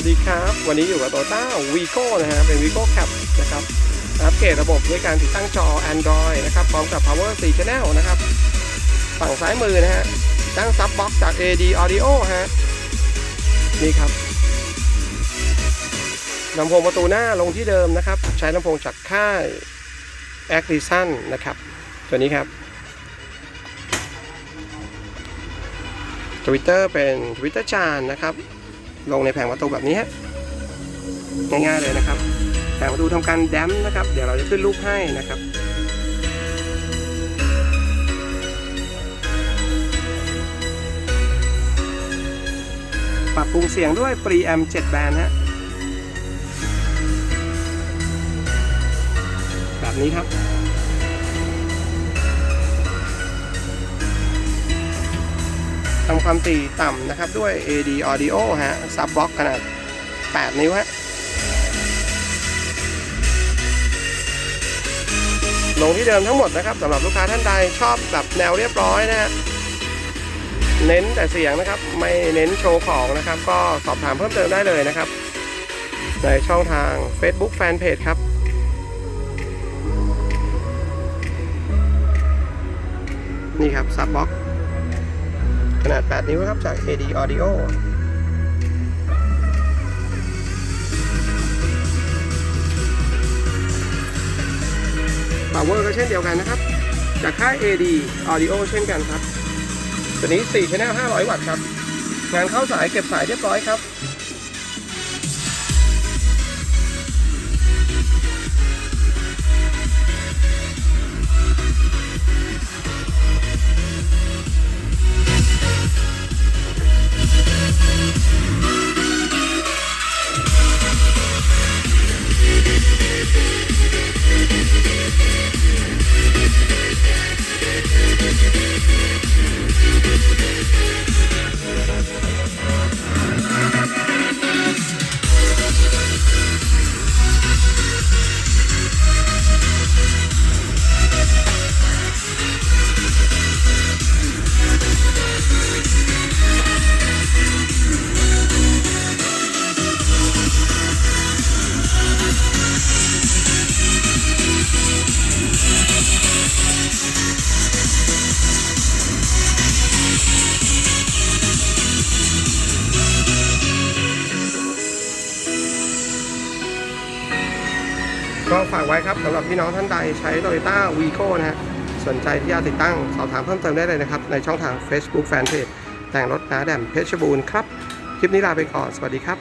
วัสดีครับ วันนี้อยู่กับ Toyota Vigo นะฮะ เป็น Vigo Cap นะครับ อัปเกรดระบบด้วยการติดตั้งจอ Android นะครับ พร้อมกับ Power 4 Channel นะครับ ฝั่งซ้ายมือนะฮะ ตั้งซับบ็อกจาก AD Audio ฮะ นี่ครับลำโพงประตูหน้าลงที่เดิมนะครับ ใช้ลำโพงจากค่าย a c t i s o n นะครับ ตัวนี้ครับ Twitter เป็น Twitter จานนะครับ ลงในแผงประตูแบบนี้ฮะง่ายๆเลยนะครับแผงประตูทำการแดมป์นะครับ เดี๋ยวเราจะขึ้นรูปให้นะครับปรับปรุงเสียงด้วย Preamp 7แบนฮะแบบนี้ครับ ทำความถี่ต่ำนะครับด้วย AD Audio ฮะซับบ็อกขนาด 8 นิ้วฮะลงที่เดิมทั้งหมดนะครับสำหรับลูกค้าท่านใดชอบแบบแนวเรียบร้อยนะฮะเน้นแต่เสียงนะครับไม่เน้นโชว์ของนะครับ ก็สอบถามเพิ่มเติมได้เลยนะครับ ในช่องทาง Facebook Fanpage ครับนี่ครับซับบ็อก ขนาด 8 นิ้วครับจาก AD Audio Power ก็เช่นเดียวกันนะครับ จากค่าย AD Audio เช่นกันครับ ตัวนี้4 Channel 500 วัตต์ครับ งานเข้าสายเก็บสายเรียบร้อยครับ ก็ฝากไว้ครับสำหรับพี่น้องท่านใดใช้ Toyota v ีโก้นะฮะสนใจที่จะติดตั้งสอบถามเพิ่มเติมได้เลยนะครับ ในช่องทาง Facebook Fanpage แต่งรถนาแดมเพชรบูรณ์ครับ คลิปนี้ลาไปก่อน สวัสดีครับ